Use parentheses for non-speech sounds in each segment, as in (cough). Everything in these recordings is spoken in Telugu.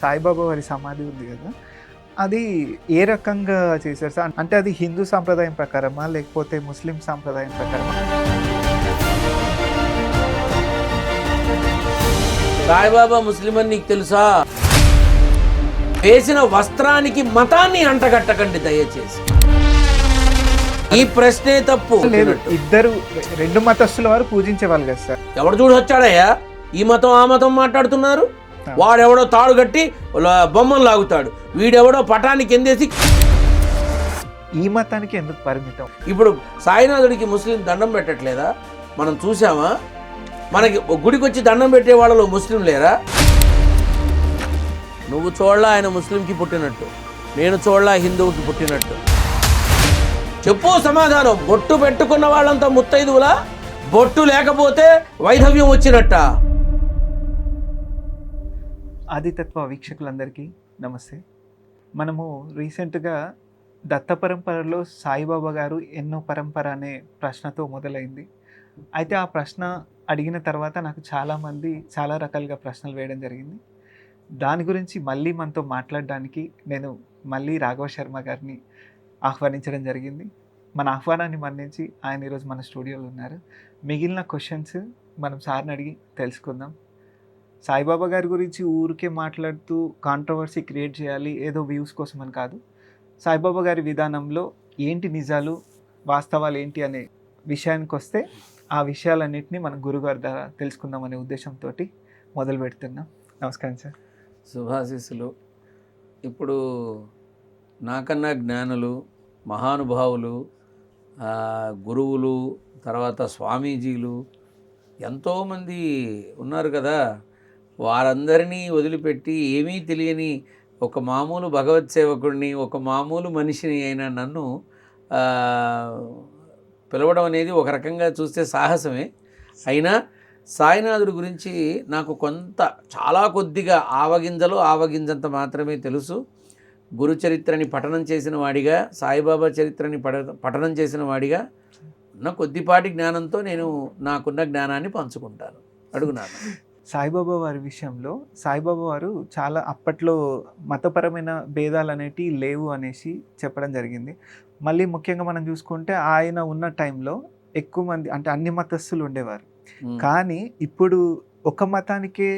సాయిబాబా వారి సమాధి ఉంది కదా. అది ఏ రకంగా చేశారు సార్? అంటే అది హిందూ సాంప్రదాయం ప్రకారమా? లేకపోతే ముస్లిం సాంప్రదాయం ప్రకారమా? సాయిబాబా ముస్లిం అని నీకు తెలుసా? వేసిన వస్త్రానికి మతాన్ని అంటగట్టకండి దయచేసి. ఈ ప్రశ్నే తప్పు. లేదు ఇద్దరు రెండు మతస్థుల వారు పూజించే వాళ్ళు కదా సార్. ఎవడు చూడు వచ్చాడయ్యా ఈ మతం ఆ మతం మాట్లాడుతున్నారు? వాడెవడో తాడు కట్టి బొమ్మను లాగుతాడు. వీడెవడో పటానికి ఎందేసి ఈ మతానికి ఎందుకు పరిమితం? ఇప్పుడు సాయినాథుడికి ముస్లిం దండం పెట్టట్లేదా? మనం చూసామా మనకి గుడికి వచ్చి దండం పెట్టే వాళ్ళలో ముస్లిం లేరా? నువ్వు చూడలా ఆయన ముస్లింకి పుట్టినట్టు. నేను చూడలా హిందువుకి పుట్టినట్టు. చెప్పు సమాధానం. బొట్టు పెట్టుకున్న వాళ్ళంతా ముత్తైదువులా? బొట్టు లేకపోతే వైధవ్యం వచ్చినట్ట? ఆదితత్వ వీక్షకులందరికీ నమస్తే. మనము రీసెంట్గా దత్త పరంపరలో సాయిబాబా గారు ఎన్నో పరంపర అనే ప్రశ్నతో మొదలైంది. అయితే ఆ ప్రశ్న అడిగిన తర్వాత నాకు చాలామంది చాలా రకాలుగా ప్రశ్నలు వేయడం జరిగింది. దాని గురించి మళ్ళీ మనతో మాట్లాడడానికి నేను మళ్ళీ రాఘవ శర్మ గారిని ఆహ్వానించడం జరిగింది. మన ఆహ్వానాన్ని మన్నించి ఆయన ఈరోజు మన స్టూడియోలో ఉన్నారు. మిగిలిన క్వశ్చన్స్ మనం సార్ని అడిగి తెలుసుకుందాం. సాయిబాబా గారి గురించి ఊరికే మాట్లాడుతూ కాంట్రవర్సీ క్రియేట్ చేయాలి ఏదో వ్యూస్ కోసం అని కాదు. సాయిబాబా గారి విధానంలో ఏంటి నిజాలు వాస్తవాలు ఏంటి అనే విషయానికి వస్తే ఆ విషయాలన్నింటినీ మన గురుగారి ద్వారా తెలుసుకుందామనే ఉద్దేశంతో మొదలు పెడుతున్నాం. నమస్కారం సార్. శుభాశీస్సులు. ఇప్పుడు నాకన్నా జ్ఞానులు మహానుభావులు గురువులు తర్వాత స్వామీజీలు ఎంతోమంది ఉన్నారు కదా. వారందరినీ వదిలిపెట్టి ఏమీ తెలియని ఒక మామూలు భగవత్ సేవకుడిని ఒక మామూలు మనిషిని అయిన నన్ను పిలవడం అనేది ఒక రకంగా చూస్తే సాహసమే. అయినా సాయినాథుడి గురించి నాకు కొంత చాలా కొద్దిగా ఆవగింజలు ఆవగింజంత మాత్రమే తెలుసు. గురు చరిత్రని పఠనం చేసిన వాడిగా సాయిబాబా చరిత్రని పడ పఠనం చేసిన వాడిగా ఉన్న కొద్దిపాటి జ్ఞానంతో నేను నాకున్న జ్ఞానాన్ని పంచుకుంటాను. అడుగునాను సాయిబాబా వారి విషయంలో సాయిబాబా వారు చాలా అప్పట్లో మతపరమైన భేదాలు అనేటివి లేవు అనేసి చెప్పడం జరిగింది. మళ్ళీ ముఖ్యంగా మనం చూసుకుంటే ఆయన ఉన్న టైంలో ఎక్కువ మంది అంటే అన్ని మతస్థులు ఉండేవారు. కానీ ఇప్పుడు ఒక మతానికే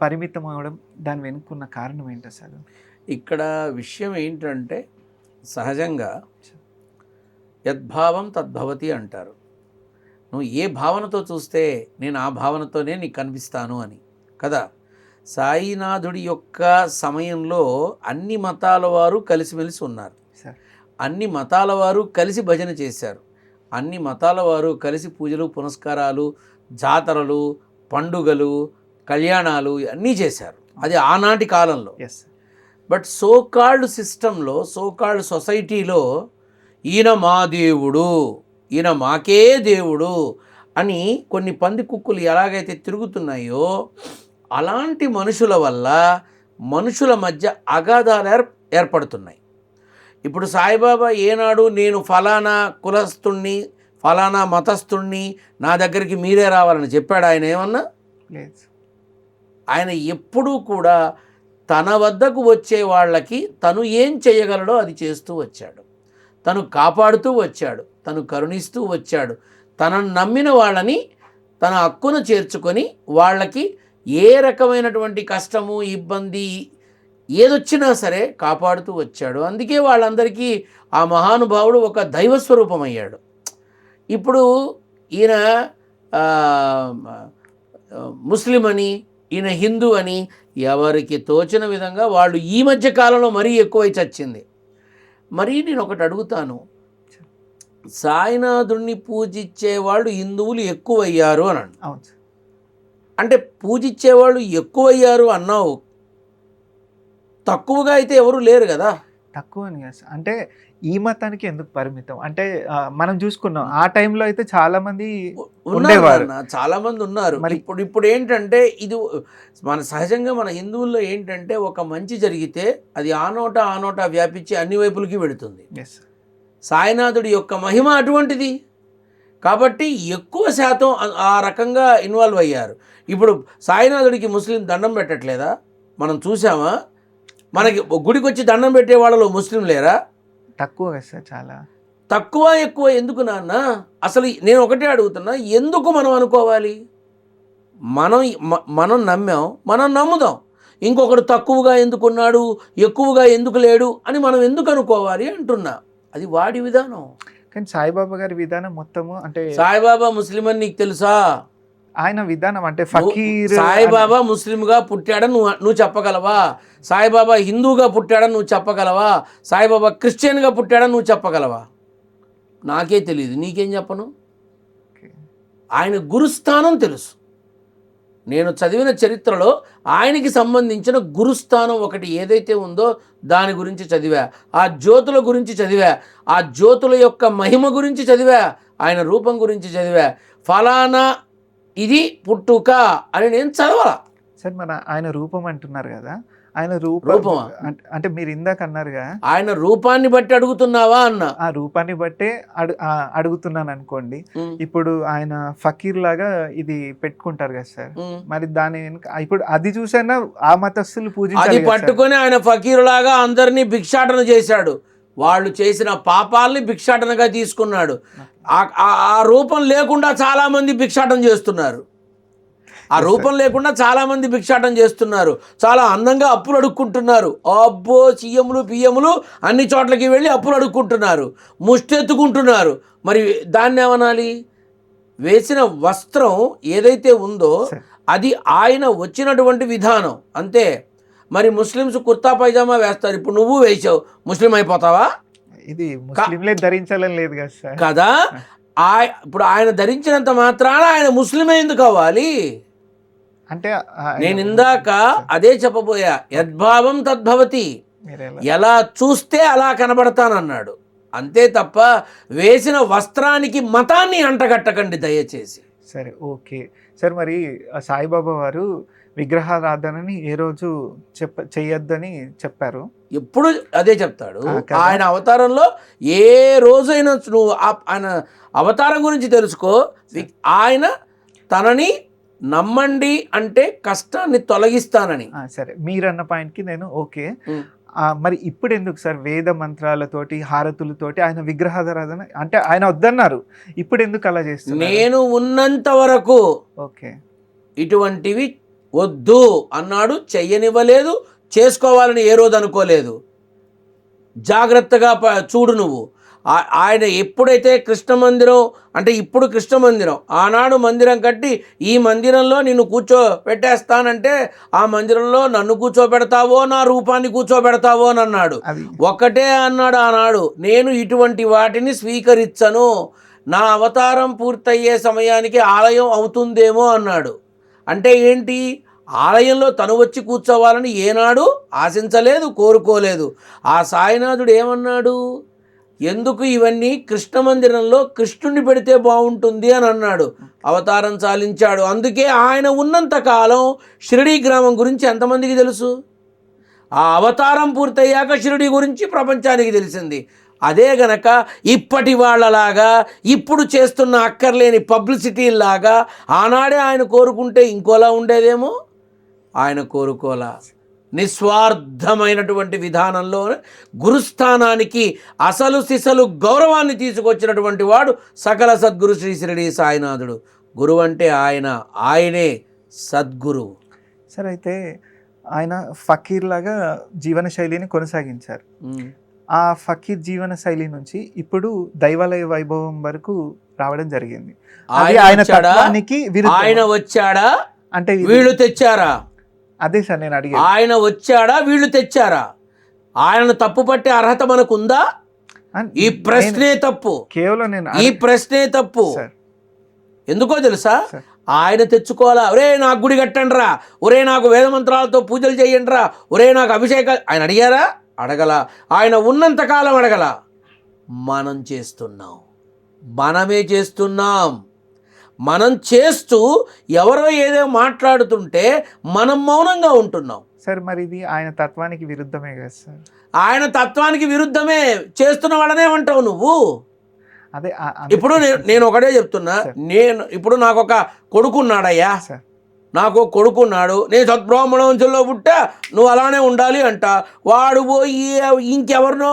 పరిమితం అవడం దాని వెనుకున్న కారణం ఏంటి అసలు? ఇక్కడ విషయం ఏంటంటే సహజంగా యద్భావం తద్భవతి అంటారు. నువ్వు ఏ భావనతో చూస్తే నేను ఆ భావనతోనే నీకు కనిపిస్తాను అని. కదా? సాయినాథుడి యొక్క సమయంలో అన్ని మతాల వారు కలిసిమెలిసి ఉన్నారు. అన్ని మతాల వారు కలిసి భజన చేశారు. అన్ని మతాల వారు కలిసి పూజలు పునస్కారాలు జాతరలు పండుగలు కళ్యాణాలు అన్నీ చేశారు. అది ఆనాటి కాలంలో. ఎస్ బట్ సో కాల్డ్ సిస్టంలో సో కాల్డ్ సొసైటీలో ఈయన మా దేవుడు. ఈయన మాకే దేవుడు అని కొన్ని పంది కుక్కులు ఎలాగైతే తిరుగుతున్నాయో అలాంటి మనుషుల వల్ల మనుషుల మధ్య అగాధాలు ఏర్ ఏర్పడుతున్నాయి. ఇప్పుడు సాయిబాబా ఏనాడు నేను ఫలానా కులస్తుణ్ణి ఫలానా మతస్థుణ్ణి నా దగ్గరికి మీరే రావాలని చెప్పాడు ఆయన ఏమన్నా? లేదు. ఆయన ఎప్పుడూ కూడా తన వద్దకు వచ్చే వాళ్ళకి తను ఏం చేయగలడో అది చేస్తూ వచ్చాడు. తను కాపాడుతూ వచ్చాడు. తను కరుణిస్తూ వచ్చాడు. తనను నమ్మిన వాళ్ళని తన హక్కును చేర్చుకొని వాళ్ళకి ఏ రకమైనటువంటి కష్టము ఇబ్బంది ఏదొచ్చినా సరే కాపాడుతూ వచ్చాడు. అందుకే వాళ్ళందరికీ ఆ మహానుభావుడు ఒక దైవస్వరూపమయ్యాడు. అయ్యాడు ఇప్పుడు ఈయన ముస్లిం అని ఈయన హిందూ అని ఎవరికి తోచిన విధంగా వాళ్ళు ఈ మధ్య కాలంలో మరీ ఎక్కువై చచ్చింది. మరి నేను ఒకటి అడుగుతాను. సాయినాథుణ్ణి పూజించే వాళ్ళు హిందువులు ఎక్కువయ్యారు అని. అవును అంటే పూజించేవాళ్ళు ఎక్కువయ్యారు అన్నావు. తక్కువగా అయితే ఎవరు లేరు కదా. తక్కువ అని. అంటే ఈ మతానికి ఎందుకు పరిమితం? అంటే మనం చూసుకున్నాం ఆ టైంలో అయితే చాలా మంది ఉండేవారు. చాలా మంది ఉన్నారు. మరి- ఇప్పుడు ఇప్పుడు ఏంటంటే ఇది మన సహజంగా మన హిందువుల్లో ఏంటంటే ఒక మంచి జరిగితే అది ఆ నోట ఆ నోట వ్యాపించి అన్ని వైపులకి వెళుతుంది. ఎస్ సాయినాథుడి యొక్క మహిమ అటువంటిది. కాబట్టి ఎక్కువ శాతం ఆ- రకంగా ఇన్వాల్వ్ అయ్యారు. ఇప్పుడు సాయినాథుడికి ముస్లిం దండం పెట్టట్లేదా? మనం చూసామా? మనకి గుడికి వచ్చి దండం పెట్టే వాళ్ళలో ముస్లిం లేరా? తక్కువ సార్ చాలా. తక్కువ ఎక్కువ ఎందుకు నాన్న? అసలు నేను ఒకటే అడుగుతున్నా ఎందుకు మనం అనుకోవాలి? మనం మనం నమ్మాం మనం నమ్ముదాం. ఇంకొకడు తక్కువగా ఎందుకున్నాడు ఎక్కువగా ఎందుకు లేడు అని మనం ఎందుకు అనుకోవాలి అంటున్నా. అది వాడి విధానం. కానీ సాయిబాబా గారి విధానం మొత్తము అంటే సాయిబాబా ముస్లిం అని నీకు తెలుసా? ఆయన విధానం అంటే ఫకీర్ సాయిబాబా ముస్లింగా పుట్టాడని నువ్వు నువ్వు చెప్పగలవా? సాయిబాబా హిందూగా పుట్టాడని నువ్వు చెప్పగలవా? సాయిబాబా క్రిస్టియన్గా పుట్టాడని నువ్వు చెప్పగలవా? నాకే తెలియదు నీకేం చెప్పను. ఆయన గురుస్థానం తెలుసు. నేను చదివిన చరిత్రలో ఆయనకి సంబంధించిన గురుస్థానం ఒకటి ఏదైతే ఉందో దాని గురించి చదివా. ఆ జ్యోతుల గురించి చదివా. ఆ జ్యోతుల యొక్క మహిమ గురించి చదివా. ఆయన రూపం గురించి చదివా. ఫలానా ఇది పుట్టుక అని నేను చదవాల. సార్ మన ఆయన రూపం అంటున్నారు కదా ఆయన రూపం? అంటే- మీరు ఇందాక అన్నారుగా. ఆయన రూపాన్ని బట్టి అడుగుతున్నావా అన్న? ఆ రూపాన్ని బట్టే అడుగుతున్నాను అనుకోండి. ఇప్పుడు ఆయన ఫకీర్ లాగా ఇది పెట్టుకుంటారు కదా సార్. మరి దాని వెనుక ఇప్పుడు అది చూసైనా ఆ మతస్థులు అది కదా సార్. పట్టుకొని ఆయన ఫకీరులాగా అందరినీ భిక్షాటన చేశాడు. వాళ్ళు చేసిన పాపాలని భిక్షాటనగా తీసుకున్నాడు. ఆ రూపం లేకుండా చాలా మంది భిక్షాటన చేస్తున్నారు. ఆ రూపం లేకుండా చాలా మంది భిక్షాటన చేస్తున్నారు. చాలా అందంగా అప్పులు అడుక్కుంటున్నారు. అబ్బో సీఎంలు పిఎంలు అన్ని చోట్లకి వెళ్ళి అప్పులు అడుక్కుంటున్నారు. ముష్టెత్తుకుంటున్నారు. మరి దాన్ని ఏమనాలి? వేసిన వస్త్రం ఏదైతే ఉందో. అది ఆయన వచ్చినటువంటి విధానం. అంతే. మరి ముస్లిమ్స్ కుర్తా పైజామా వేస్తారు. ఇప్పుడు నువ్వు వేసావు. ముస్లిం అయిపోతావా? ఇది ముస్లింలే ధరించాలని లేదు కదా కదా. ఇప్పుడు ఆయన ధరించినంత మాత్రాన ఆయన ముస్లిమే ఎందుకు అవ్వాలి? అంటే నేను ఇందాక అదే చెప్పబోయా యద్భావం తద్భవతి. ఎలా చూస్తే అలా కనబడతానన్నాడు. అంతే తప్ప వేసిన వస్త్రానికి మతాన్ని అంటగట్టకండి దయచేసి. సరే ఓకే. సార్ మరి ఆ సాయిబాబా వారు విగ్రహారాధనని ఏ రోజు చెప్ప చెయ్యొద్దని చెప్పారు? ఎప్పుడు అదే చెప్తాడు. ఆయన అవతారంలో ఏ రోజైనా నువ్వు ఆయన అవతారం గురించి తెలుసుకో. ఆయన తనని నమ్మండి అంటే కష్టాన్ని తొలగిస్తానని. సరే మీరన్న పాయింట్కి నేను ఓకే. మరి ఇప్పుడు ఎందుకు సార్? వేద మంత్రాలతోటి హారతులతోటి ఆయన విగ్రహారాధన అంటే ఆయన వద్దన్నారు. ఇప్పుడు ఎందుకు అలా చేస్తున్నారు? నేను ఉన్నంత వరకు ఓకే. ఇటువంటివి వద్దు అన్నాడు చెయ్యనివ్వలేదు చేసుకోవాలని ఏ రోజు అనుకోలేదు. జాగ్రత్తగా చూడు నువ్వు. ఆయన ఎప్పుడైతే కృష్ణ మందిరం అంటే ఇప్పుడు కృష్ణ మందిరం ఆనాడు మందిరం కట్టి ఈ మందిరంలో నిన్ను కూర్చో పెట్టేస్తానంటే ఆ మందిరంలో నన్ను కూర్చోబెడతావో నా రూపాన్ని కూర్చోబెడతావో అని అన్నాడు. ఒకటే అన్నాడు ఆనాడు నేను ఇటువంటి వాటిని స్వీకరించను. నా అవతారం పూర్తయ్యే సమయానికి ఆలయం అవుతుందేమో అన్నాడు. అంటే ఏంటి? ఆలయంలో తను వచ్చి కూర్చోవాలని ఏనాడు ఆశించలేదు కోరుకోలేదు. ఆ సాయినాథుడు ఏమన్నాడు? ఎందుకు ఇవన్నీ కృష్ణ మందిరంలో కృష్ణుని పెడితే బాగుంటుంది అని అన్నాడు. అవతారం చాలించాడు. అందుకే ఆయన ఉన్నంత కాలం షిరిడీ గ్రామం గురించి ఎంతమందికి తెలుసు? ఆ అవతారం పూర్తయ్యాక షిరిడి గురించి ప్రపంచానికి తెలిసింది. అదే గనక ఇప్పటి వాళ్ళలాగా ఇప్పుడు చేస్తున్న అక్కర్లేని పబ్లిసిటీలాగా ఆనాడే ఆయన కోరుకుంటే ఇంకోలా ఉండేదేమో? ఆయన కోరుకోలా. నిస్వార్థమైనటువంటి విధానంలో గురుస్థానానికి అసలు సిసలు గౌరవాన్ని తీసుకొచ్చినటువంటి వాడు సకల సద్గురు శ్రీ షిరిడి సాయినాథుడు. గురువు అంటే ఆయన ఆయనే సద్గురువు. సార్ అయితే ఆయన ఫకీర్ లాగా జీవన శైలిని కొనసాగించారు. ఆ ఫకీర్ జీవన శైలి నుంచి ఇప్పుడు దైవాలయ వైభవం వరకు రావడం జరిగింది. ఆయన ఆయన వచ్చాడా? అంటే వీళ్ళు తెచ్చారా? అదే సార్ నేను అడిగాను ఆయన వచ్చాడా వీళ్ళు తెచ్చారా? ఆయనను తప్పు పట్టే అర్హత మనకుందా? అన్- ఈ ప్రశ్నే తప్పు. కేవలం నేను ఈ అడగ- ప్రశ్నే తప్పు. ఎందుకో తెలుసా. ఆయన తెచ్చుకోవాలా? ఒరే నాకు గుడి కట్టండి రా ఒరే నాకు వేద మంత్రాలతో పూజలు చేయండి రా ఒరే నాకు అభిషేకాలు ఆయన అడిగారా? అడగల. ఆయన ఉన్నంత కాలం అడగల. మనం చేస్తున్నాం. మనమే చేస్తున్నాం. మనం చేస్తూ ఎవరో ఏదో మాట్లాడుతుంటే మనం మౌనంగా ఉంటున్నాం. సార్ మరి ఇది ఆయన తత్వానికి విరుద్ధమే కదా సార్? ఆయన తత్వానికి విరుద్ధమే చేస్తున్న వాళ్ళనే అంటావు నువ్వు. అదే ఇప్పుడు నేను ఒకటే చెప్తున్నా. నేను ఇప్పుడు నాకు ఒక కొడుకున్నాడయ్యా సార్. నాకు కొడుకున్నాడు నేను సద్బ్రాహ్మణ వంశంలో పుట్టా. నువ్వు అలానే ఉండాలి అంట. వాడు పోయి ఇంకెవరినో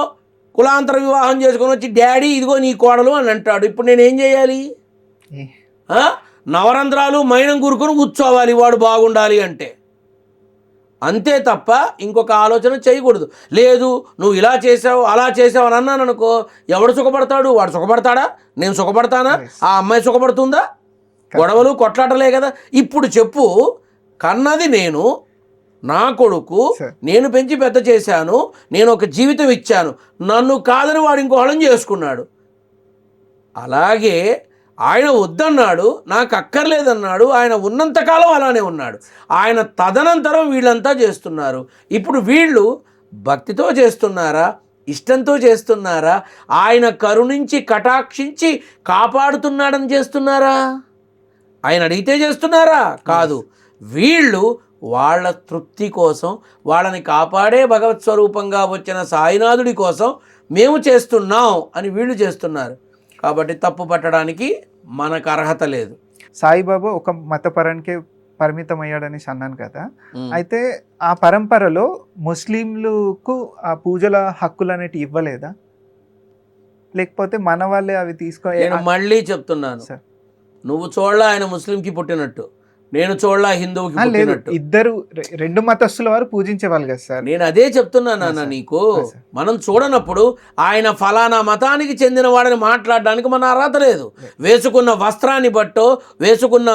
కులాంతర వివాహం చేసుకొని వచ్చి డాడీ ఇదిగో నీ కోడలు అని అంటాడు. ఇప్పుడు నేను ఏం చేయాలి? నవరంధ్రాలు మైనం కూరుకొని కూర్చోవాలి వాడు బాగుండాలి అంటే. అంతే తప్ప ఇంకొక ఆలోచన చేయకూడదు. లేదు నువ్వు ఇలా చేసావు అలా చేసావు అని అన్నాను అనుకో ఎవడు సుఖపడతాడు? వాడు సుఖపడతాడా? నేను సుఖపడతానా. ఆ అమ్మాయి సుఖపడుతుందా? గొడవలు కొట్లాటలే కదా. ఇప్పుడు చెప్పు కన్నది నేను నా కొడుకు. నేను పెంచి పెద్ద చేశాను నేను ఒక జీవితం ఇచ్చాను. నన్ను కాదని వాడు ఇంకోహళం చేసుకున్నాడు. అలాగే ఆయన వద్దన్నాడు నాకు అక్కర్లేదన్నాడు ఆయన ఉన్నంతకాలం అలానే ఉన్నాడు. ఆయన తదనంతరం వీళ్ళంతా చేస్తున్నారు. ఇప్పుడు వీళ్ళు భక్తితో చేస్తున్నారా? ఇష్టంతో చేస్తున్నారా? ఆయన కరుణించి కటాక్షించి కాపాడుతున్నాడని చేస్తున్నారా? ఆయన అడిగితే చేస్తున్నారా? కాదు. వీళ్ళు వాళ్ళ తృప్తి కోసం వాళ్ళని కాపాడే భగవత్ స్వరూపంగా వచ్చిన సాయినాథుడి కోసం మేము చేస్తున్నాం అని వీళ్ళు చేస్తున్నారు. కాబట్టి తప్పు పట్టడానికి మనకు అర్హత లేదు. సాయిబాబా ఒక మతపరానికే పరిమితం అయ్యాడనేసి అన్నాను కదా. అయితే ఆ పరంపరలో ముస్లింలకు ఆ పూజల హక్కులు అనేటివి ఇవ్వలేదా? లేకపోతే మన వాళ్ళే అవి తీసుకో నేను మళ్ళీ చెప్తున్నాను. సార్. నువ్వు చూడలా ఆయన ముస్లింకి పుట్టినట్టు. నేను చూడలా హిందువుకి ఇద్దరు రెండు మతస్థుల వారు పూజించేవాళ్ళు కదా సార్. నేను అదే చెప్తున్నా నాన్న సార్. నీకు. మనం చూడనప్పుడు ఆయన ఫలానా మతానికి చెందిన వాడని మాట్లాడడానికి మన అర్హత లేదు. వేసుకున్న వస్త్రాన్ని బట్టో వేసుకున్న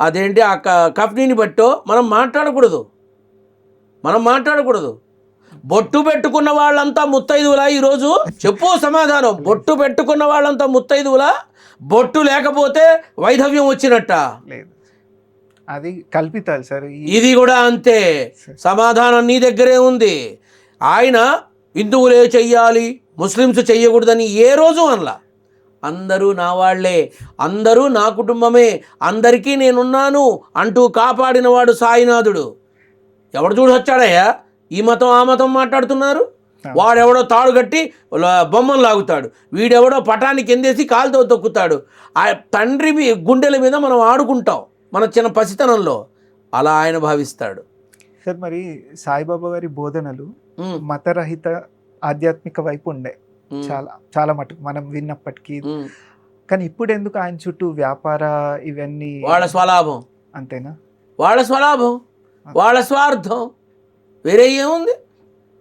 అదేంటి ఆ కఫ్నీని బట్టో మనం మాట్లాడకూడదు. మనం మాట్లాడకూడదు. బొట్టు పెట్టుకున్న వాళ్ళంతా ముత్తైదువులా ఈరోజు? చెప్పు సమాధానం. బొట్టు పెట్టుకున్న వాళ్ళంతా ముత్తైదువులా? బొట్టు లేకపోతే వైధవ్యం వచ్చినట్ట? లేదు. అది కల్పితాలు సార్. ఇది కూడా అంతే. సమాధానం నీ దగ్గరే ఉంది. ఆయన హిందువులే చెయ్యాలి ముస్లిమ్స్ చెయ్యకూడదని ఏ రోజు అనలా. అందరూ నా వాళ్ళే అందరూ నా కుటుంబమే అందరికీ నేనున్నాను అంటూ కాపాడినవాడు సాయినాథుడు. ఎవడు చూడు వచ్చాడయ్యా? ఈ మతం ఆ మతం మాట్లాడుతున్నారు? వాడెవడో తాడు కట్టి బొమ్మను లాగుతాడు. వీడెవడో పటానికి ఎందేసి కాలుతో తొక్కుతాడు. ఆ తండ్రి మీ గుండెల మీద మనం ఆడుకుంటాం. మన చిన్న పసితనంలో అలా ఆయన భావిస్తాడు. సార్ మరి సాయిబాబా గారి బోధనలు మతరహిత ఆధ్యాత్మిక వైపు ఉండే. చాలా చాలా మటుకు మనం విన్నప్పటికీ. కానీ ఇప్పుడు ఎందుకు ఆయన చుట్టూ వ్యాపార ఇవన్నీ వాళ్ళ స్వలాభం. అంతేనా? వాళ్ళ స్వలాభం. వాళ్ళ స్వార్థం. వేరే ఏముంది?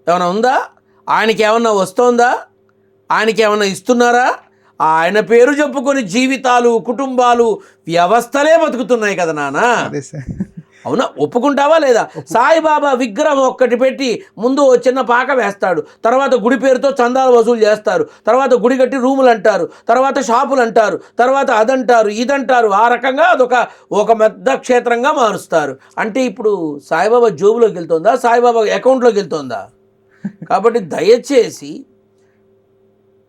ఏమైనా ఉందా? ఆయనకి ఏమన్నా వస్తోందా? ఆయనకి ఏమన్నా ఇస్తున్నారా? ఆయన పేరు చెప్పుకొని జీవితాలు కుటుంబాలు వ్యవస్థలే బతుకుతున్నాయి కదా నాన్న అదే సార్. అవునా? ఒప్పుకుంటావా లేదా? సాయిబాబా విగ్రహం ఒక్కటి పెట్టి ముందు ఓ చిన్న పాక వేస్తాడు. తర్వాత గుడి పేరుతో చందాలు వసూలు చేస్తారు. తర్వాత గుడి కట్టి రూములు అంటారు. తర్వాత షాపులు అంటారు. తర్వాత అదంటారు ఇదంటారు. ఆ రకంగా అదొక ఒక పెద్ద క్షేత్రంగా మారుస్తారు. అంటే ఇప్పుడు సాయిబాబా జోబులోకి వెళ్తుందా? సాయిబాబా అకౌంట్లోకి వెళ్తుందా? కాబట్టి దయచేసి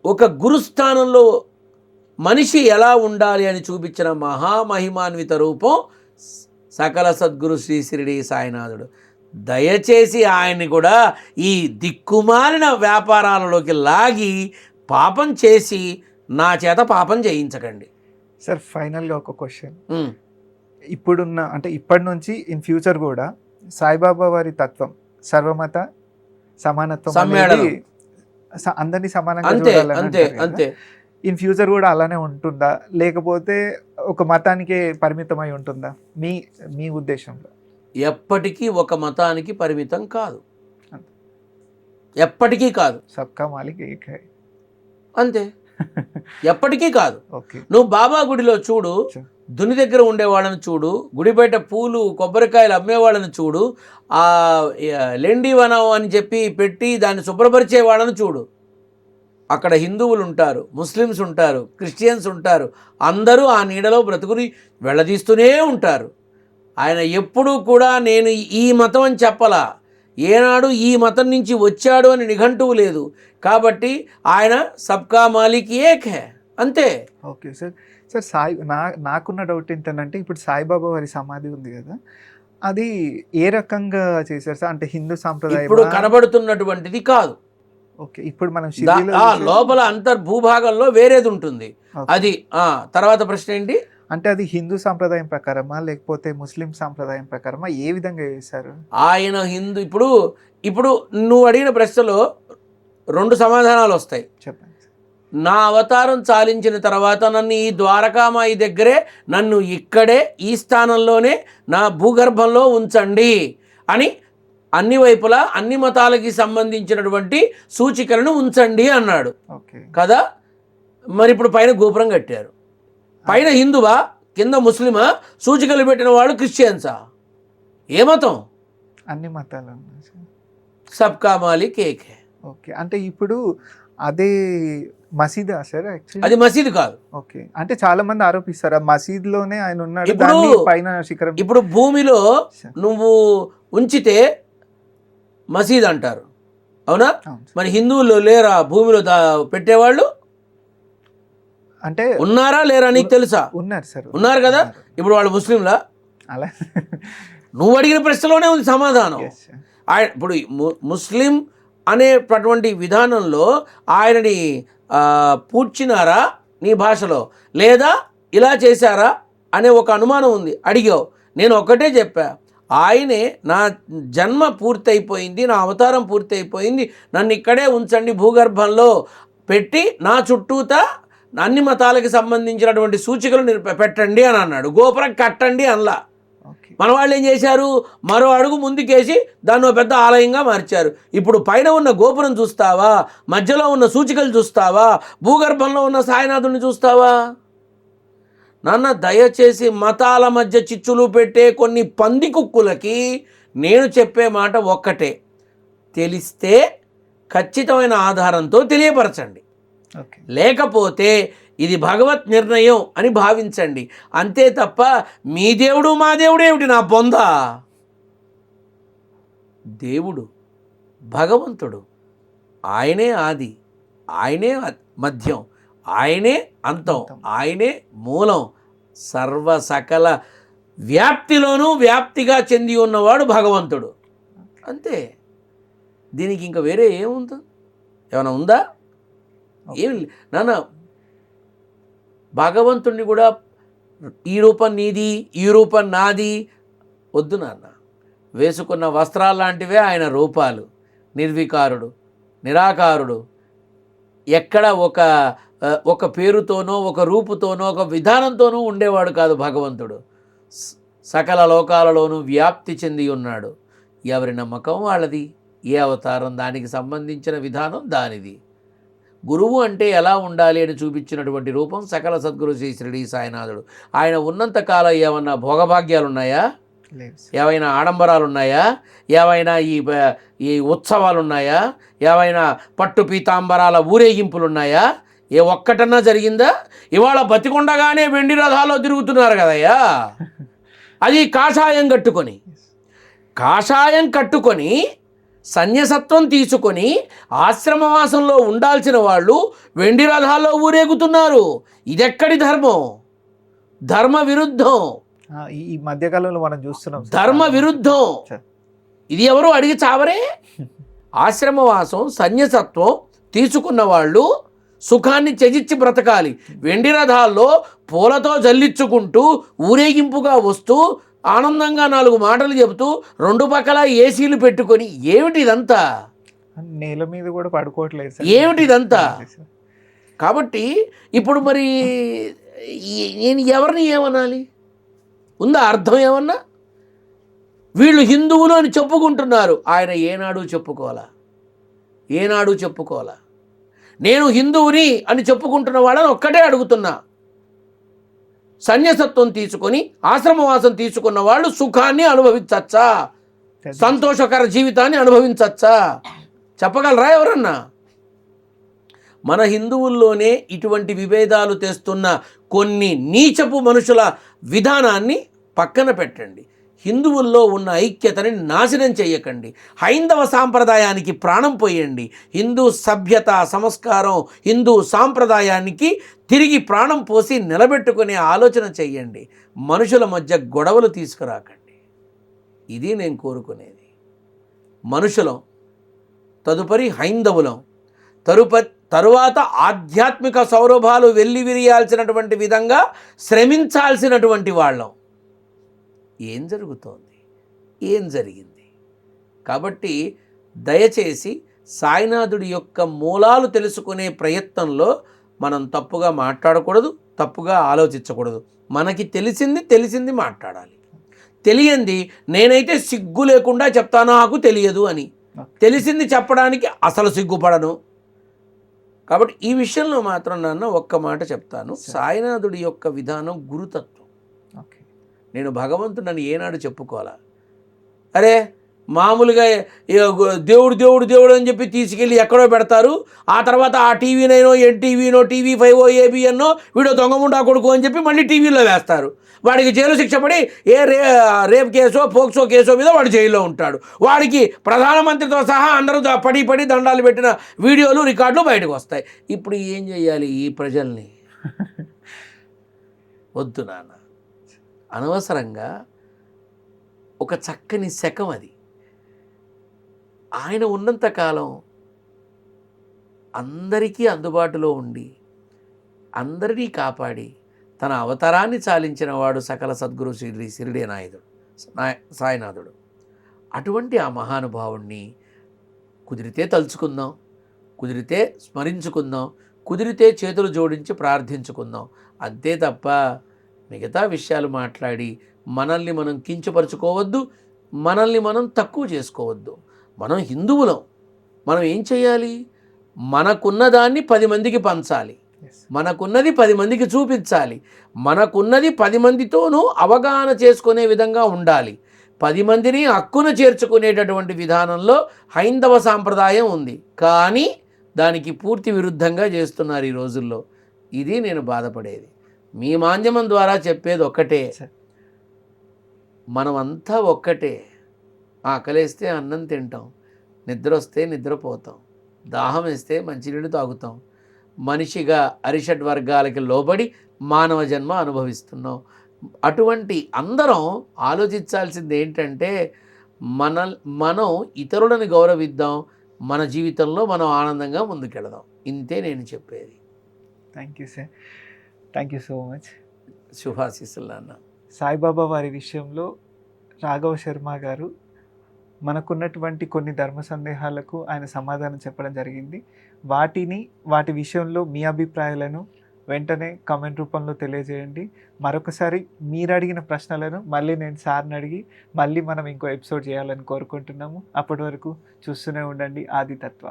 ఒక గురుస్థానంలో మనిషి ఎలా ఉండాలి అని చూపించిన మహామహిమాన్విత రూపం సకల సద్గురు శ్రీ శిరిడి సాయినాథుడు. దయచేసి ఆయన్ని కూడా ఈ దిక్కుమాలిన వ్యాపారాలలోకి లాగి పాపం చేసి నా చేత పాపం చేయించకండి. సార్ ఫైనల్గా ఒక క్వశ్చన్. ఇప్పుడున్న అంటే ఇప్పటి నుంచి ఇన్ ఫ్యూచర్ కూడా సాయిబాబా వారి తత్వం సర్వమత సమానత్వం అందరినీ సమానంగా అంతే చూడాలని అంతే. అంతే. ఇన్ ఫ్యూచర్ కూడా అలానే ఉంటుందా? లేకపోతే ఒక మతానికే పరిమితమై ఉంటుందా? మీ మీ ఉద్దేశంలో? ఎప్పటికీ ఒక మతానికి పరిమితం కాదు. ఎప్పటికీ కాదు. సబ్కా మాలిక్ ఏక్. అంతే. ఎప్పటికీ కాదు. నువ్వు బాబా గుడిలో చూడు. దుని దగ్గర ఉండే వాళ్ళని చూడు గుడి బయట పూలు కొబ్బరికాయలు అమ్మే వాళ్ళని చూడు ఆ ఆ, లెండి వనం అని చెప్పి పెట్టి దాన్ని శుభ్రపరిచే వాళ్ళని చూడు. అక్కడ హిందువులు ఉంటారు ముస్లిమ్స్ ఉంటారు క్రిస్టియన్స్ ఉంటారు అందరూ ఆ నీడలో బ్రతుకుని వెళ్ళదీస్తూనే ఉంటారు. ఆయన ఎప్పుడూ కూడా నేను ఈ మతం అని చెప్పలా. ఏనాడు ఈ మతం నుంచి వచ్చాడు అని నిఘంటువు లేదు. కాబట్టి ఆయన సబ్కా మాలిక్ ఏక్ హే. అంతే. Okay sir. సార్ సాయి నా నాకున్న డౌట్ ఏంటంటే ఇప్పుడు సాయిబాబా వారి సమాధి ఉంది కదా అది ఏ రకంగా చేశారు సార్? అంటే హిందూ సాంప్రదాయం ఇప్పుడు కనబడుతున్నటువంటిది కాదు. ఓకే ఇప్పుడు మనం లోపల అంతర్భూభాగంలో వేరేది ఉంటుంది. అది ఆ తర్వాత ప్రశ్న ఏంటి? అంటే అది హిందూ సాంప్రదాయం ప్రకారమా లేకపోతే ముస్లిం సాంప్రదాయం ప్రకారమా? ఏ విధంగా చేశారు? ఆయన హిందూ ఇప్పుడు ఇప్పుడు నువ్వు అడిగిన ప్రశ్నలో రెండు సమాధానాలు వస్తాయి. చెప్పండి నా అవతారం చాలించిన తర్వాత నన్ను ఈ ద్వారకామాయి దగ్గరే నన్ను ఇక్కడే ఈ స్థానంలోనే నా భూగర్భంలో ఉంచండి అని అన్ని వైపులా అన్ని మతాలకి సంబంధించినటువంటి సూచికలను ఉంచండి అన్నాడు. ఓకే. కదా? మరి ఇప్పుడు పైన గోపురం కట్టారు. పైన హిందువా కింద ముస్లిమా సూచికలు పెట్టిన వాళ్ళు క్రిస్టియన్సా? ఏ మతం? అన్ని మతాలు. సబ్కా మాలిక్ ఏక్ హై. ఓకే అంటే ఇప్పుడు అదే మసీదా సార్ యాక్చువల్లీ? అది మసీదు కాదు. ఓకే అంటే చాలా మంది ఆరోపిస్తారు ఆ మసీద్లోనే ఆయన ఉన్నాడు ఇప్పుడు- పైన శిఖరం ఇప్పుడు భూమిలో. నువ్వు ఉంచితే మసీద్ అంటారు. అవునా. మరి హిందువులు లేరా? భూమిలో పెట్టేవాళ్ళు? అంటే ఉన్నారా లేరా నీకు తెలుసా? ఉన్నారు సార్. ఉన్నారు కదా? ఇప్పుడు వాళ్ళు ముస్లింలా? అలా. నువ్వు అడిగిన ప్రశ్నలోనే ఉంది సమాధానం. ఆయన ఇప్పుడు ము- ముస్లిం అనేటటువంటి విధానంలో ఆయనని పూడ్చినారా నీ భాషలో? లేదా ఇలా చేశారా అనే ఒక అనుమానం ఉంది. అడిగావు. నేను ఒకటే చెప్పా. ఆయనే నా జన్మ పూర్తయిపోయింది నా అవతారం పూర్తయిపోయింది నన్ను ఇక్కడే ఉంచండి భూగర్భంలో పెట్టి నా చుట్టూతా అన్ని మతాలకి సంబంధించినటువంటి సూచికలు పెట్టండి అని అన్నాడు. గోపురం కట్టండి అనలా. మన వాళ్ళు ఏం చేశారు? మరో అడుగు ముందుకేసి దాన్ని ఒక పెద్ద ఆలయంగా మార్చారు. ఇప్పుడు పైన ఉన్న గోపురం చూస్తావా? మధ్యలో ఉన్న సూచికలు చూస్తావా? భూగర్భంలో ఉన్న సాయినాథుని చూస్తావా? నాన్న దయచేసి మతాల మధ్య చిచ్చులు పెట్టే కొన్ని పంది కుక్కులకి నేను చెప్పే మాట ఒక్కటే. తెలిస్తే ఖచ్చితమైన ఆధారంతో తెలియపరచండి. లేకపోతే ఇది భగవత్ నిర్ణయం అని భావించండి. అంతే తప్ప మీ దేవుడు మా దేవుడు ఏమిటి నా బొంద? దేవుడు భగవంతుడు ఆయనే ఆది ఆయనే మధ్యం ఆయనే అంతం అంతం. ఆయనే మూలం సర్వ సకల వ్యాప్తిలోనూ వ్యాప్తిగా చెంది ఉన్నవాడు భగవంతుడు. అంతే. దీనికి ఇంకా వేరే ఏముంది? ఏమైనా ఉందా? ఏం నాన్న భగవంతుణ్ణి కూడా ఈ రూపం నీది ఈ రూపం నాది వద్దు నాన్న. వేసుకున్న వస్త్రాలు లాంటివే ఆయన రూపాలు. నిర్వికారుడు నిరాకారుడు. ఎక్కడ ఒక ఒక పేరుతోనో ఒక రూపుతోనో ఒక విధానంతోనూ ఉండేవాడు కాదు భగవంతుడు. సకల లోకాలలోనూ వ్యాప్తి చెంది ఉన్నాడు. ఎవరి నమ్మకం వాళ్ళది? ఏ అవతారం దానికి సంబంధించిన విధానం దానిది. గురువు అంటే ఎలా ఉండాలి అని చూపించినటువంటి రూపం సకల సద్గురు శ్రీ షిరిడి సాయినాథుడు. ఆయన ఉన్నంతకాలం ఏమన్నా భోగభాగ్యాలు ఉన్నాయా. ఏవైనా ఆడంబరాలు ఉన్నాయా? ఏవైనా ఈ ఈ ఉత్సవాలు ఉన్నాయా? ఏవైనా పట్టు పీతాంబరాల ఊరేగింపులు ఉన్నాయా? ఏ ఒక్కటన్నా జరిగిందా? ఇవాళ బతికుండగానే వెండి రథాల్లో తిరుగుతున్నారు కదయ్యా. (laughs) అది కాషాయం కట్టుకొని. కాషాయం కట్టుకొని సన్యసత్వం తీసుకొని ఆశ్రమవాసంలో ఉండాల్సిన వాళ్ళు వెండి రథాల్లో ఊరేగుతున్నారు. ఇదెక్కడి ధర్మం? ధర్మ విరుద్ధం. ఈ మధ్యకాలంలో మనం చూస్తున్నాం. ధర్మ విరుద్ధం. ఇది ఎవరు అడిగి చావరే? ఆశ్రమవాసం సన్యసత్వం తీసుకున్న వాళ్ళు సుఖాన్ని త్యజించి బ్రతకాలి. వెండి రథాల్లో పూలతో జల్లించుకుంటూ ఊరేగింపుగా వస్తూ ఆనందంగా నాలుగు మాటలు చెబుతూ రెండు పక్కల ఏసీలు పెట్టుకొని ఏమిటి ఇదంతా? నేల మీద కూడా పడుకోవట్లేదు ఏమిటి ఇదంతా? కాబట్టి ఇప్పుడు మరి నేను ఎవరిని ఏమనాలి? ఉందా అర్థం ఏమన్నా? వీళ్ళు హిందువులు అని చెప్పుకుంటున్నారు. ఆయన ఏనాడు చెప్పుకోవాలా? ఏనాడు చెప్పుకోవాలా? నేను హిందువుని అని చెప్పుకుంటున్న వాళ్ళని ఒక్కటే అడుగుతున్నా. సన్యసత్వం తీసుకొని ఆశ్రమవాసం తీసుకున్న వాళ్ళు సుఖాన్ని అనుభవించచ్చా? సంతోషకర జీవితాన్ని అనుభవించచ్చా? చెప్పగలరా ఎవరన్నా? మన హిందువుల్లోనే ఇటువంటి విభేదాలు తెస్తున్న కొన్ని నీచపు మనుషుల విధానాన్ని పక్కన పెట్టండి. హిందువుల్లో ఉన్న ఐక్యతని నాశనం చేయకండి. హైందవ సాంప్రదాయానికి ప్రాణం పోయండి. హిందూ సభ్యత సంస్కారం హిందూ సాంప్రదాయానికి తిరిగి ప్రాణం పోసి నిలబెట్టుకునే ఆలోచన చెయ్యండి మనుషుల మధ్య గొడవలు తీసుకురాకండి. ఇది నేను కోరుకునేది. మనుషులం తదుపరి హైందవులం తరుప తరువాత ఆధ్యాత్మిక సౌరభాలు వెళ్ళి విరియాల్సినటువంటి విధంగా శ్రమించాల్సినటువంటి వాళ్ళం. ఏం జరుగుతోంది? ఏం జరిగింది? కాబట్టి దయచేసి సాయినాథుడి యొక్క మూలాలు తెలుసుకునే ప్రయత్నంలో మనం తప్పుగా మాట్లాడకూడదు తప్పుగా ఆలోచించకూడదు. మనకి తెలిసింది తెలిసింది మాట్లాడాలి. తెలియంది నేనైతే సిగ్గు లేకుండా చెప్తాను నాకు తెలియదు అని. తెలిసింది చెప్పడానికి అసలు సిగ్గుపడను. కాబట్టి ఈ విషయంలో మాత్రం నాన్న ఒక్క మాట చెప్తాను. సాయినాథుడి యొక్క విధానం గురుతత్వం. నేను భగవంతుడని ఏనాడు చెప్పుకోవాలా? అరే మామూలుగా దేవుడు దేవుడు దేవుడు అని చెప్పి తీసుకెళ్ళి ఎక్కడో పెడతారు. ఆ తర్వాత ఆ టీవీ నైనో ఎన్టీవీనో టీవీ ఫైవ్ ఏబిఎన్నో వీడో దొంగముండా కొడుకు అని చెప్పి మళ్ళీ టీవీలో వేస్తారు. వాడికి జైలు శిక్ష పడి ఏ రే రేప్ కేసో పోక్సో కేసో మీద వాడు జైల్లో ఉంటాడు. వాడికి ప్రధానమంత్రితో సహా అందరూ పడి పడి దండాలు పెట్టిన వీడియోలు రికార్డులు బయటకు వస్తాయి. ఇప్పుడు ఏం చేయాలి ఈ ప్రజల్ని? (laughs) వద్దు నాన్న. అనవసరంగా ఒక చక్కని శకం అది. ఆయన ఉన్నంతకాలం అందరికీ అందుబాటులో ఉండి అందరినీ కాపాడి తన అవతారాన్ని చాలించిన వాడు సకల సద్గురు శ్రీ శిరిడే నాయుడు నాయ- సాయినాథుడు. అటువంటి ఆ మహానుభావుణ్ణి కుదిరితే తలుచుకుందాం కుదిరితే స్మరించుకుందాం కుదిరితే చేతులు జోడించి ప్రార్థించుకుందాం. అంతే తప్ప మిగతా విషయాలు మాట్లాడి మనల్ని మనం కించపరుచుకోవద్దు మనల్ని మనం తక్కువ చేసుకోవద్దు. మనం హిందువులం. మనం ఏం చేయాలి? మనకున్న దాన్ని పది మందికి పంచాలి. మనకున్నది పది మందికి చూపించాలి. మనకున్నది పది మందితోనూ అవగాహన చేసుకునే విధంగా ఉండాలి. పది మందిని హక్కున చేర్చుకునేటటువంటి విధానంలో హైందవ సాంప్రదాయం ఉంది. కానీ దానికి పూర్తి విరుద్ధంగా చేస్తున్నారు ఈ రోజుల్లో. ఇది నేను బాధపడేది. మీ మాధ్యమం ద్వారా చెప్పేది ఒక్కటే. మనమంతా ఒక్కటే. ఆకలేస్తే అన్నం తింటాం. నిద్ర వస్తే నిద్రపోతాం. దాహం వేస్తే మంచినీళ్ళు తాగుతాం. మనిషిగా అరిషడ్ వర్గాలకి లోబడి మానవ జన్మ అనుభవిస్తున్నాం. అటువంటి అందరం ఆలోచించాల్సింది ఏంటంటే మన మనం ఇతరులను గౌరవిద్దాం. మన జీవితంలో మనం ఆనందంగా ముందుకెళదాం. ఇంతే నేను చెప్పేది. Thank you sir. Thank you so much శుభాశీస్సులు నాన్న. సాయిబాబా వారి విషయంలో రాఘవ శర్మ గారు మనకున్నటువంటి కొన్ని ధర్మ సందేహాలకు ఆయన సమాధానం చెప్పడం జరిగింది. వాటిని వాటి విషయంలో మీ అభిప్రాయాలను వెంటనే కామెంట్ రూపంలో తెలియజేయండి. మరొకసారి మీరు అడిగిన ప్రశ్నలను మళ్ళీ నేను సార్ని అడిగి మళ్ళీ మనం ఇంకో ఎపిసోడ్ చేయాలని కోరుకుంటున్నాము. అప్పటి వరకు చూస్తూనే ఉండండి ఆదితత్వ.